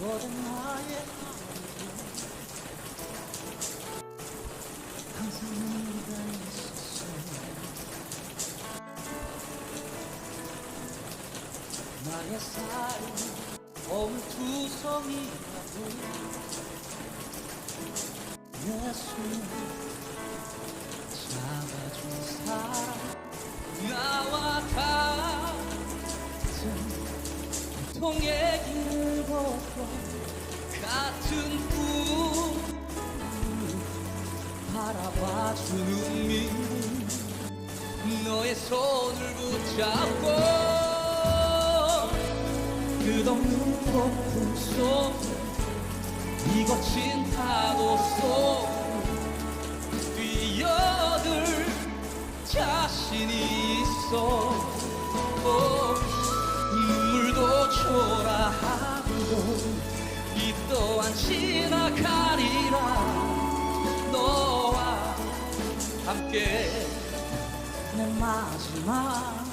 나의 삶 어물투성이라도 내 손을 잡아준 통의 길을 걷고 같은 꿈 바라봐주는 믿음 너의 손을 붙잡고 끝없는 폭풍 속 이 거친 파도 속 뛰어들 자신이 있어 함께. 내 마지막까지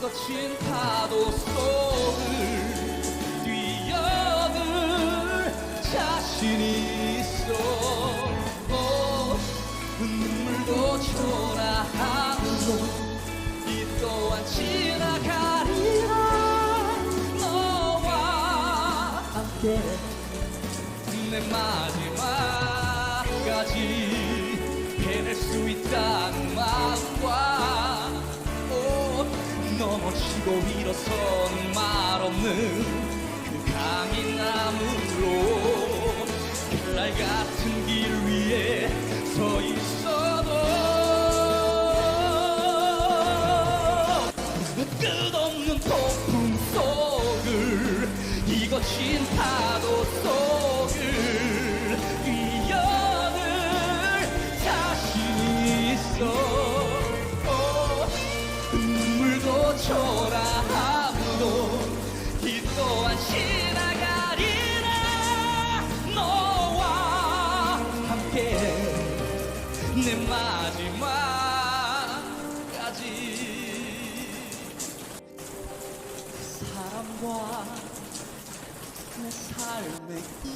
거친 파도 속을 뛰어들 자신이 있어. 어, 눈물도 초라하고 이 또한 지나가리라. 너와 함께 내 마지막까지 해낼 수 있다는 마음과 오, 넘어지고 일어서는 말 없는 그 강인 나무로 별날 같은 길 위에 서 있어도 끝없는 폭풍 속을 이 거친 파도 속 지나가리라. 너와 함께 내 마지막까지. 사람과 내 삶의 이